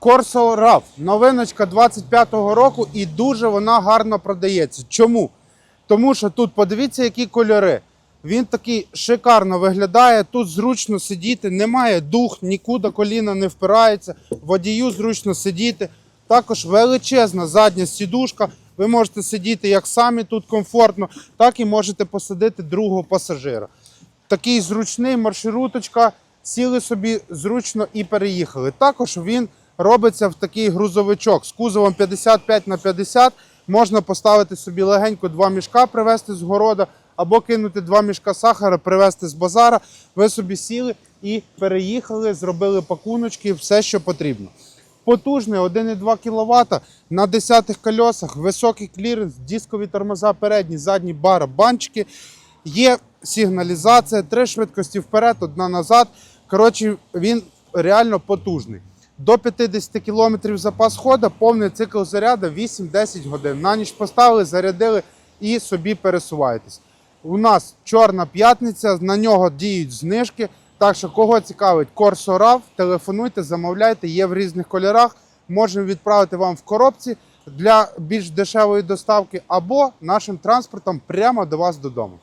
Corso RAV. Новиночка 25-го року і дуже вона гарно продається. Чому? Тому що тут подивіться, які кольори. Він такий шикарно виглядає. Тут зручно сидіти, немає дух, нікуди коліна не впирається. Водію зручно сидіти. Також величезна задня сідушка. Ви можете сидіти як самі тут комфортно, так і можете посадити другого пасажира. Такий зручний маршруточка, сіли собі зручно і переїхали. Також він робиться в такий грузовичок з кузовом 55 на 50. Можна поставити собі легенько два мішка, привезти з города, або кинути два мішка сахара, привезти з базара. Ви собі сіли і переїхали, зробили пакуночки, все, що потрібно. Потужний 1,2 кВт на 10 колесах, високий кліренс, дискові тормоза передні, задні барабанчики. Є сигналізація, три швидкості вперед, одна назад. Коротше, він реально потужний. До 50 км запас ходу, повний цикл заряду 8-10 годин. На ніч поставили, зарядили і собі пересуваєтесь. У нас чорна п'ятниця, на нього діють знижки. Так що, кого цікавить RAV, телефонуйте, замовляйте, є в різних кольорах. Можемо відправити вам в коробці для більш дешевої доставки або нашим транспортом прямо до вас додому.